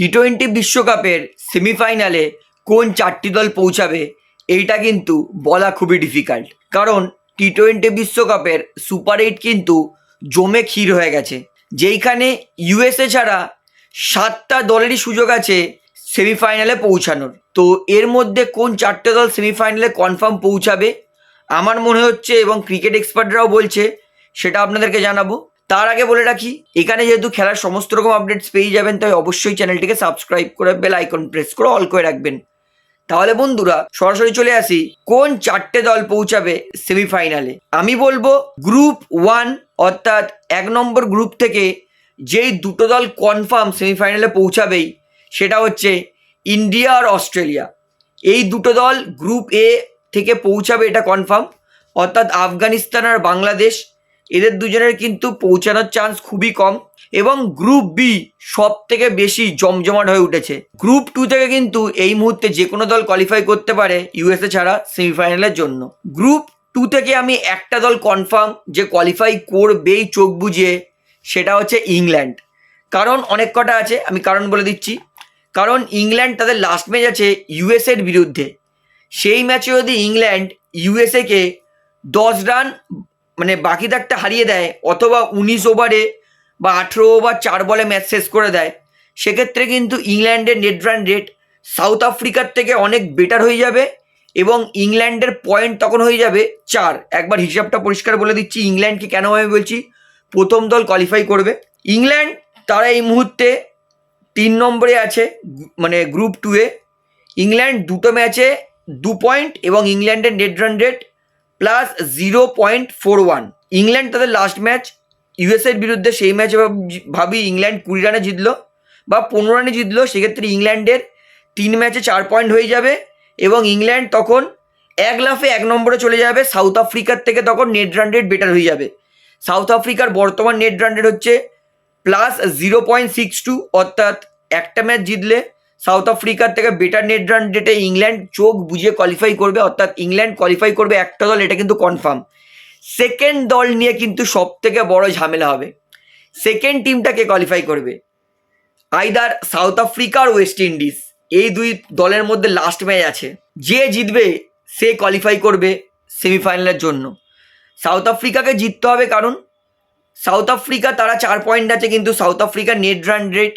টি twenty বিশ্বকাপের সেমিফাইনালে কোন চারটি দল পৌঁছাবে, এইটা কিন্তু বলা খুবই ডিফিকাল্ট কারণ টি টোয়েন্টি বিশ্বকাপের সুপার এইট কিন্তু জমে ক্ষীর হয়ে গেছে। যেইখানে ইউএসএ ছাড়া সাতটা দলেরই সুযোগ আছে সেমিফাইনালে পৌঁছানোর। তো এর মধ্যে কোন চারটে দল সেমিফাইনালে কনফার্ম পৌঁছাবে, আমার মনে হচ্ছে এবং ক্রিকেট এক্সপার্টরাও বলছে, সেটা আপনাদেরকে জানাব। তার আগে বলে রাখি, এখানে যেহেতু খেলার সমস্ত রকম আপডেটস পেয়ে যাবেন, তাই অবশ্যই চ্যানেলটিকে সাবস্ক্রাইব করে বেল আইকন প্রেস করে অল করে রাখবেন। তাহলে বন্ধুরা, সরাসরি চলে আসি, কোন চারটে দল পৌঁছাবে সেমিফাইনালে আমি বলব গ্রুপ ওয়ান অর্থাৎ এক নম্বর গ্রুপ থেকে যেই দুটো দল কনফার্ম সেমিফাইনালে পৌঁছাবেই, সেটা হচ্ছে ইন্ডিয়া আর অস্ট্রেলিয়া। এই দুটো দল গ্রুপ এ থেকে পৌঁছাবে, এটা কনফার্ম অর্থাৎ আফগানিস্তান আর বাংলাদেশ। এদের দুজনের কিন্তু পৌঁছানোর চান্স খুবই কম এবং গ্রুপ বি সব থেকে বেশি জমজমাট হয়ে উঠেছে। গ্রুপ টু থেকে কিন্তু এই মুহূর্তে যে কোনো দল কোয়ালিফাই করতে পারে ইউএসএ ছাড়া সেমিফাইনালের জন্য। গ্রুপ টু থেকে আমি একটা দল কনফার্ম যে কোয়ালিফাই করবেই চোখ বুঝিয়ে, সেটা হচ্ছে ইংল্যান্ড কারণ অনেক কটা আছে, আমি কারণ বলে দিচ্ছি। কারণ ইংল্যান্ড তাদের লাস্ট ম্যাচ আছে ইউএসএর বিরুদ্ধে। সেই ম্যাচে যদি ইংল্যান্ড ইউএসএকে দশ রান মানে বাকি দাগটা হারিয়ে দেয়, অথবা উনিশ ওভারে বা আঠেরো ওভার চার বলে ম্যাচ শেষ করে দেয়। সেক্ষেত্রে কিন্তু ইংল্যান্ডের নেট রান রেট সাউথ আফ্রিকার থেকে অনেক বেটার হয়ে যাবে এবং ইংল্যান্ডের পয়েন্ট তখন হয়ে যাবে চার। একবার হিসাবটা পরিষ্কার বলে দিচ্ছি, ইংল্যান্ডকে কেন আমি বলছি? প্রথম দল কোয়ালিফাই করবে। ইংল্যান্ড তারা এই মুহূর্তে তিন নম্বরে আছে মানে গ্রুপ টুয়ে ইংল্যান্ড দুটো ম্যাচে দু পয়েন্ট এবং ইংল্যান্ডের net run rate plus zero point four one England তাদের লাস্ট ম্যাচ ইউএসএর বিরুদ্ধে সেই ম্যাচে ভাবি ইংল্যান্ড কুড়ি রানে জিতলো বা পনেরো রানে জিতলো, সেক্ষেত্রে ইংল্যান্ডের তিন ম্যাচে চার পয়েন্ট হয়ে যাবে এবং ইংল্যান্ড তখন এক লাফে এক নম্বরে চলে যাবে সাউথ আফ্রিকার থেকে তখন নেট রান রেট বেটার হয়ে যাবে। সাউথ আফ্রিকার বর্তমান নেট রান রেট হচ্ছে plus zero point six two অর্থাৎ একটা ম্যাচ জিতলে সাউথ আফ্রিকার থেকে বেটার নেট রান রেটে ইংল্যান্ড চোখ বুঝে কোয়ালিফাই করবে, অর্থাৎ ইংল্যান্ড কোয়ালিফাই করবে একটা দল, এটা কিন্তু কনফার্ম সেকেন্ড দল নিয়ে কিন্তু সব থেকে বড় ঝামেলা হবে। সেকেন্ড টিমটাকে কোয়ালিফাই করবে? আইদার সাউথ আফ্রিকা আর ওয়েস্ট ইন্ডিজ। এই দুই দলের মধ্যে লাস্ট ম্যাচ আছে। যে জিতবে, সে কোয়ালিফাই করবে সেমিফাইনালের জন্য। সাউথ আফ্রিকাকে জিততে হবে কারণ সাউথ আফ্রিকা, তারা চার পয়েন্ট আছে কিন্তু সাউথ আফ্রিকার net run rate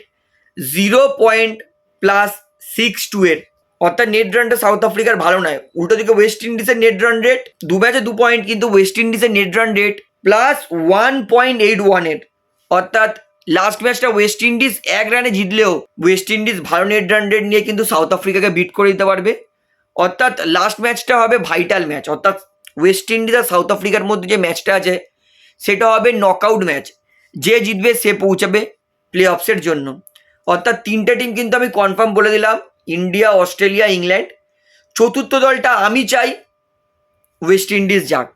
zero point plus six two এর অর্থাৎ নেট রানটা সাউথ আফ্রিকার ভালো নয়। উল্টো দিকে ওয়েস্ট ইন্ডিজের নেট রান রেট দু ম্যাচে দু পয়েন্ট কিন্তু ওয়েস্ট ইন্ডিজের net run rate plus one point eight ওয়ানের অর্থাৎ লাস্ট ম্যাচটা ওয়েস্ট ইন্ডিজ এক রানে জিতলেও ওয়েস্ট ইন্ডিজ ভালো নেট রান রেট নিয়ে কিন্তু সাউথ আফ্রিকাকে বিট করে দিতে পারবে। অর্থাৎ লাস্ট ম্যাচটা হবে ভাইটাল ম্যাচ অর্থাৎ ওয়েস্ট ইন্ডিজ আর সাউথ আফ্রিকার মধ্যে যে ম্যাচটা আছে, সেটা হবে নকআউট ম্যাচ যে জিতবে সে পৌঁছাবে প্লে অফসের জন্য। অর্থাৎ তিনটে টিম কিন্তু আমি কনফার্ম বলে দিলাম, ইন্ডিয়া, অস্ট্রেলিয়া, ইংল্যান্ড। চতুর্থ দলটা আমি চাই ওয়েস্ট ইন্ডিজ যাক,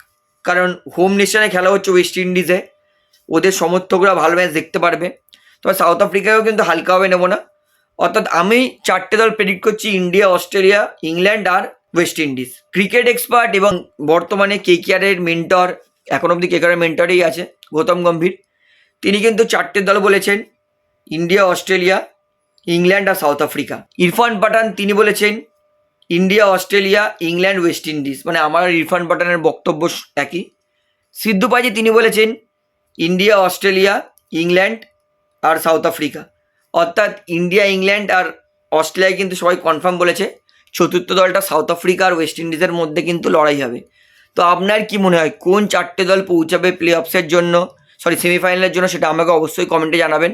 কারণ হোম নেশনে খেলা হচ্ছে ওয়েস্ট ইন্ডিজে ওদের সমর্থকরা ভালো ম্যাচ দেখতে পারবে। তবে সাউথ আফ্রিকাকেও কিন্তু হালকাভাবে নেব না। অর্থাৎ আমি চারটে দল প্রেডিক্ট করছি, ইন্ডিয়া, অস্ট্রেলিয়া, ইংল্যান্ড আর ওয়েস্ট ইন্ডিজ ক্রিকেট এক্সপার্ট এবং বর্তমানে কেকেআরের মেন্টর এখন অবধি কেকেআরের মেন্টরেই আছে, গৌতম গম্ভীর। তিনি কিন্তু চারটে দল বলেছেন। ইন্ডিয়া, অস্ট্রেলিয়া, ইংল্যান্ড আর সাউথ আফ্রিকা। ইরফান পাঠান, তিনি বলেছেন, India, Australia, England, West Indies. মানে আমার ইরফান পাঠানের বক্তব্য একই। সিদ্ধু পাজি, তিনি বলেছেন, ইন্ডিয়া, অস্ট্রেলিয়া, ইংল্যান্ড আর সাউথ আফ্রিকা। অর্থাৎ ইন্ডিয়া, ইংল্যান্ড আর অস্ট্রেলিয়া কিন্তু সবাই কনফার্ম বলেছে, চতুর্থ দলটা সাউথ আফ্রিকা আর ওয়েস্ট ইন্ডিজের মধ্যে কিন্তু লড়াই হবে। তো আপনার কি মনে হয়, কোন চারটে দল পৌঁছাবে প্লে অফসের জন্য, সরি, সেমিফাইনালের জন্য, সেটা আমাকে অবশ্যই কমেন্টে জানাবেন।